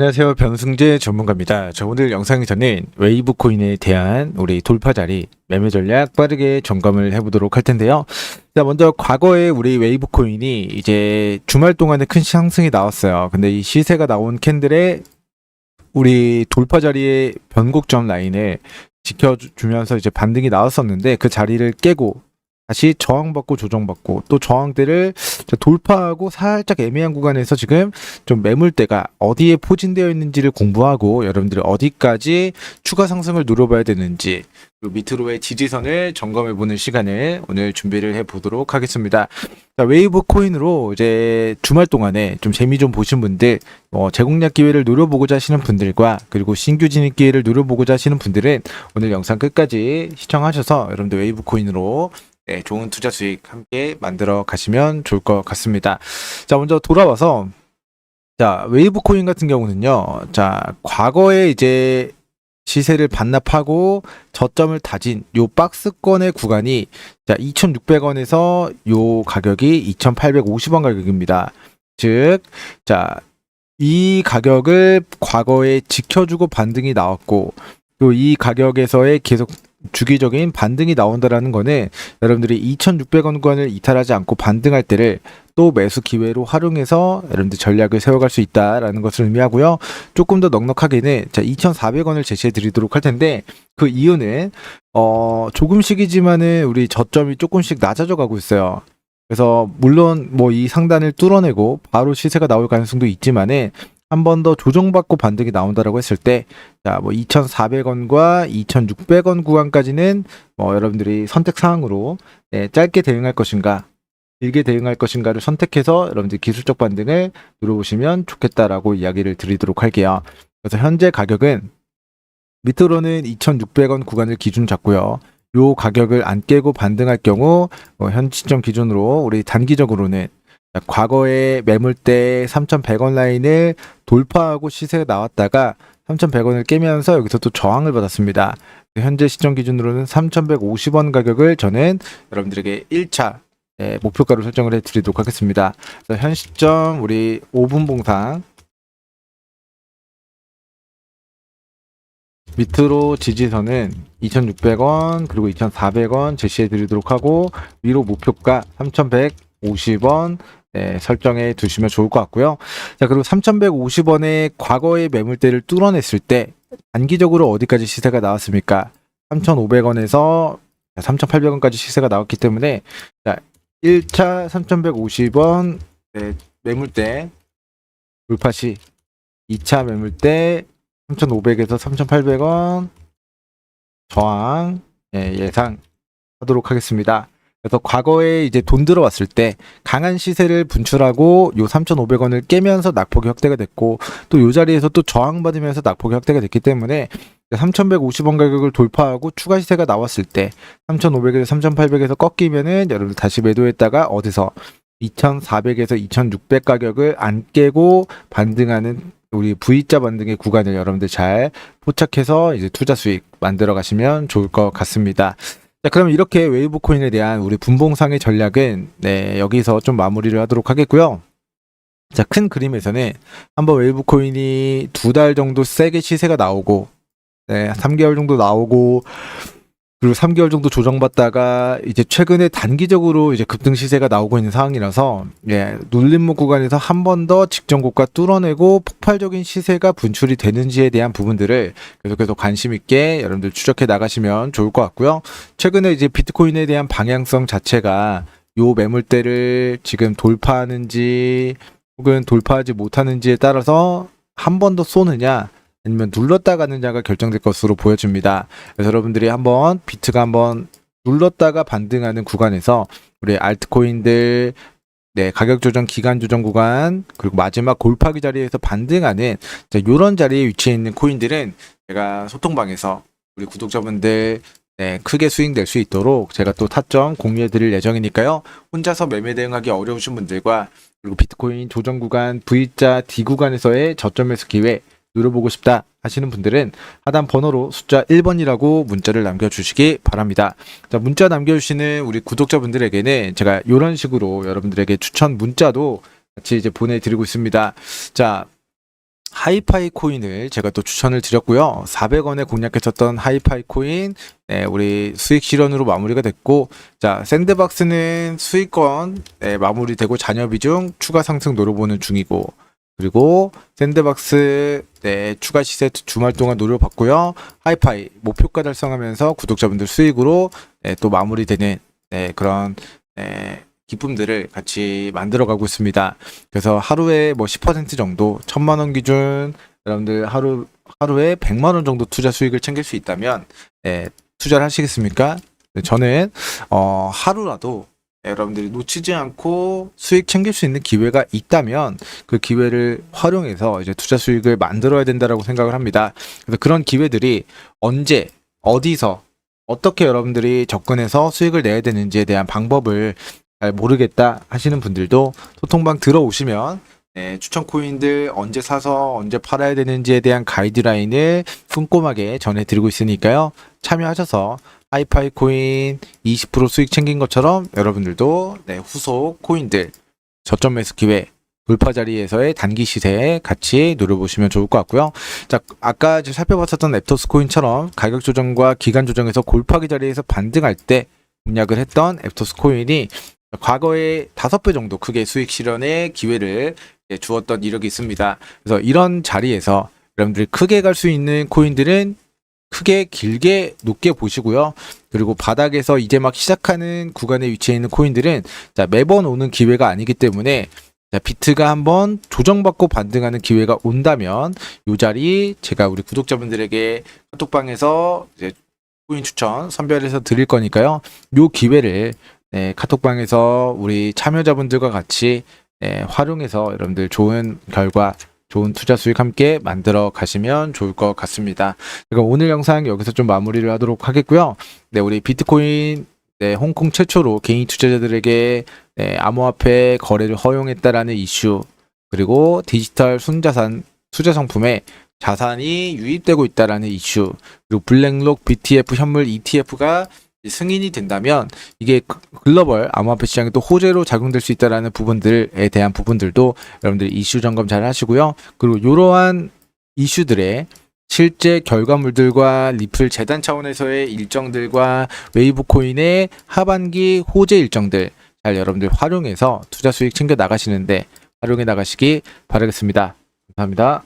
안녕하세요. 변승재 전문가입니다. 저 오늘 영상에서는 웨이브 코인에 대한 우리 돌파 자리 매매 전략 빠르게 점검을 해보도록 할 텐데요. 자, 먼저 과거에 우리 웨이브 코인이 이제 주말 동안에 큰 상승이 나왔어요. 근데 이 시세가 나온 캔들에 우리 돌파 자리의 변곡점 라인을 지켜주면서 이제 반등이 나왔었는데 그 자리를 깨고 다시 저항받고 조정받고 또 저항대를 돌파하고 살짝 애매한 구간에서 지금 좀 매물대가 어디에 포진되어 있는지를 공부하고 여러분들이 어디까지 추가 상승을 누려봐야 되는지 그리고 밑으로의 지지선을 점검해 보는 시간을 오늘 준비를 해 보도록 하겠습니다. 자, 웨이브 코인으로 이제 주말 동안에 좀 재미 좀 보신 분들, 어, 제공략 기회를 노려보고자 하시는 분들과 그리고 신규 진입 기회를 노려보고자 하시는 분들은 오늘 영상 끝까지 시청하셔서 여러분들 웨이브 코인으로 네, 좋은 투자 수익 함께 만들어 가시면 좋을 것 같습니다. 자, 먼저 돌아와서 자, 웨이브 코인 같은 경우는요. 자, 과거에 이제 시세를 반납하고 저점을 다진 요 박스권의 구간이 자, 2,600원에서 요 가격이 2,850원 가격입니다. 즉, 자, 이 가격을 과거에 지켜주고 반등이 나왔고 또 이 가격에서의 계속 주기적인 반등이 나온다라는 거는 여러분들이 2,600원 구간을 이탈하지 않고 반등할 때를 또 매수 기회로 활용해서 여러분들 전략을 세워갈 수 있다라는 것을 의미하고요. 조금 더 넉넉하게는 자 2,400원을 제시해 드리도록 할 텐데 그 이유는 어 조금씩이지만은 우리 저점이 조금씩 낮아져 가고 있어요. 그래서 물론 뭐 이 상단을 뚫어내고 바로 시세가 나올 가능성도 있지만은 한 번 더 조정받고 반등이 나온다라고 했을 때, 자, 뭐 2,400원과 2,600원 구간까지는 뭐 여러분들이 선택 사항으로 네, 짧게 대응할 것인가, 길게 대응할 것인가를 선택해서 여러분들 기술적 반등을 누려보시면 좋겠다라고 이야기를 드리도록 할게요. 그래서 현재 가격은 밑으로는 2,600원 구간을 기준 잡고요. 요 가격을 안 깨고 반등할 경우 어, 현 시점 기준으로 우리 단기적으로는 자, 과거의 매물대 3,100원 라인을 돌파하고 시세가 나왔다가 3,100원을 깨면서 여기서 또 저항을 받았습니다. 현재 시점 기준으로는 3,150원 가격을 저는 여러분들에게 1차 예, 목표가로 설정을 해드리도록 하겠습니다. 현 시점 우리 5분 봉상 밑으로 지지선은 2,600원 그리고 2,400원 제시해 드리도록 하고 위로 목표가 3,150원 네, 설정해 두시면 좋을 것 같고요. 자, 그리고 3,150원의 과거의 매물대를 뚫어냈을 때 단기적으로 어디까지 시세가 나왔습니까? 3,500원에서 3,800원까지 시세가 나왔기 때문에 자, 1차 3,150원 네, 매물대 돌파 시 2차 매물대 3,500에서 3,800원 저항 예, 예상 하도록 하겠습니다. 그래서 과거에 이제 돈 들어왔을 때 강한 시세를 분출하고 요 3,500원을 깨면서 낙폭이 확대가 됐고 또 요 자리에서 또 저항받으면서 낙폭이 확대가 됐기 때문에 3,150원 가격을 돌파하고 추가 시세가 나왔을 때 3,500에서 3,800에서 꺾이면은 여러분 다시 매도했다가 어디서 2,400에서 2,600 가격을 안 깨고 반등하는 우리 V자 반등의 구간을 여러분들 잘 포착해서 이제 투자 수익 만들어 가시면 좋을 것 같습니다. 자, 그럼 이렇게 웨이브 코인에 대한 우리 분봉상의 전략은 네, 여기서 좀 마무리를 하도록 하겠고요. 자, 큰 그림에서는 한번 웨이브 코인이 두 달 정도 세게 시세가 나오고 네, 3개월 정도 나오고 그리고 3개월 정도 조정받다가 이제 최근에 단기적으로 이제 급등 시세가 나오고 있는 상황이라서 예, 눌림목 구간에서 한 번 더 직전 고가 뚫어내고 폭발적인 시세가 분출이 되는지에 대한 부분들을 계속해서 관심 있게 여러분들 추적해 나가시면 좋을 것 같고요. 최근에 이제 비트코인에 대한 방향성 자체가 요 매물대를 지금 돌파하는지 혹은 돌파하지 못하는지에 따라서 한 번 더 쏘느냐 아니면 눌렀다 가느냐가 결정될 것으로 보여집니다. 그래서 여러분들이 한번 비트가 한번 눌렀다가 반등하는 구간에서 우리 알트코인들 네, 가격 조정 기간 조정 구간 그리고 마지막 골파기 자리에서 반등하는 자, 요런 자리에 위치해 있는 코인들은 제가 소통방에서 우리 구독자분들 네, 크게 수익 낼수 있도록 제가 또 타점 공유해 드릴 예정이니까요. 혼자서 매매 대응하기 어려우신 분들과 그리고 비트코인 조정 구간 V자 D 구간에서의 저점에서 기회 누려보고 싶다 하시는 분들은 하단 번호로 숫자 1번이라고 문자를 남겨주시기 바랍니다. 자, 문자 남겨주시는 우리 구독자분들에게는 제가 이런 식으로 여러분들에게 추천 문자도 같이 이제 보내드리고 있습니다. 자, 하이파이 코인을 제가 또 추천을 드렸고요. 400원에 공략했었던 하이파이 코인, 네, 우리 수익 실현으로 마무리가 됐고, 자, 샌드박스는 수익권, 네, 마무리되고 잔여 비중 추가 상승 노려보는 중이고, 그리고 샌드박스, 네, 추가 시세 주말 동안 노려봤고요. 하이파이 목표가 달성하면서 구독자분들 수익으로 네, 또 마무리되는 네, 그런 네, 기쁨들을 같이 만들어가고 있습니다. 그래서 하루에 뭐 10% 정도, 천만 원 기준 여러분들 하루 하루에 100만 원 정도 투자 수익을 챙길 수 있다면 예, 투자를 하시겠습니까? 네, 저는 어, 하루라도 여러분들이 놓치지 않고 수익 챙길 수 있는 기회가 있다면 그 기회를 활용해서 이제 투자 수익을 만들어야 된다라고 생각을 합니다. 그래서 그런 기회들이 언제 어디서 어떻게 여러분들이 접근해서 수익을 내야 되는지에 대한 방법을 잘 모르겠다 하시는 분들도 소통방 들어오시면 네, 추천 코인들 언제 사서 언제 팔아야 되는지에 대한 가이드라인을 꼼꼼하게 전해드리고 있으니까요. 참여하셔서 하이파이 코인 20% 수익 챙긴 것처럼 여러분들도 네, 후속 코인들 저점 매수 기회 돌파 자리에서의 단기 시세 같이 노려보시면 좋을 것 같고요. 자, 아까 살펴봤었던 앱토스 코인처럼 가격 조정과 기간 조정에서 골파기 자리에서 반등할 때 공략을 했던 앱토스 코인이 과거에 다섯 배 정도 크게 수익 실현의 기회를 이제 주었던 이력이 있습니다. 그래서 이런 자리에서 여러분들이 크게 갈 수 있는 코인들은 크게 길게 높게 보시고요. 그리고 바닥에서 이제 막 시작하는 구간에 위치해 있는 코인들은 자, 매번 오는 기회가 아니기 때문에 자, 비트가 한번 조정받고 반등하는 기회가 온다면 이 자리 제가 우리 구독자분들에게 카톡방에서 이제 코인 추천 선별해서 드릴 거니까요. 요 기회를 네, 카톡방에서 우리 참여자분들과 같이 네, 활용해서 여러분들 좋은 결과, 좋은 투자 수익 함께 만들어 가시면 좋을 것 같습니다. 그럼 오늘 영상 여기서 좀 마무리를 하도록 하겠고요. 네, 우리 비트코인 네, 홍콩 최초로 개인 투자자들에게 네, 암호화폐 거래를 허용했다라는 이슈 그리고 디지털 순자산 투자 상품에 자산이 유입되고 있다라는 이슈 그리고 블랙록 BTF 현물 ETF가 승인이 된다면 이게 그- 글로벌 암호화폐 시장에 또 호재로 작용될 수 있다라는 부분들에 대한 부분들도 여러분들 이슈 점검 잘 하시고요. 그리고 이러한 이슈들의 실제 결과물들과 리플 재단 차원에서의 일정들과 웨이브 코인의 하반기 호재 일정들 잘 여러분들 활용해서 투자 수익 챙겨 나가시는데 활용해 나가시기 바라겠습니다. 감사합니다.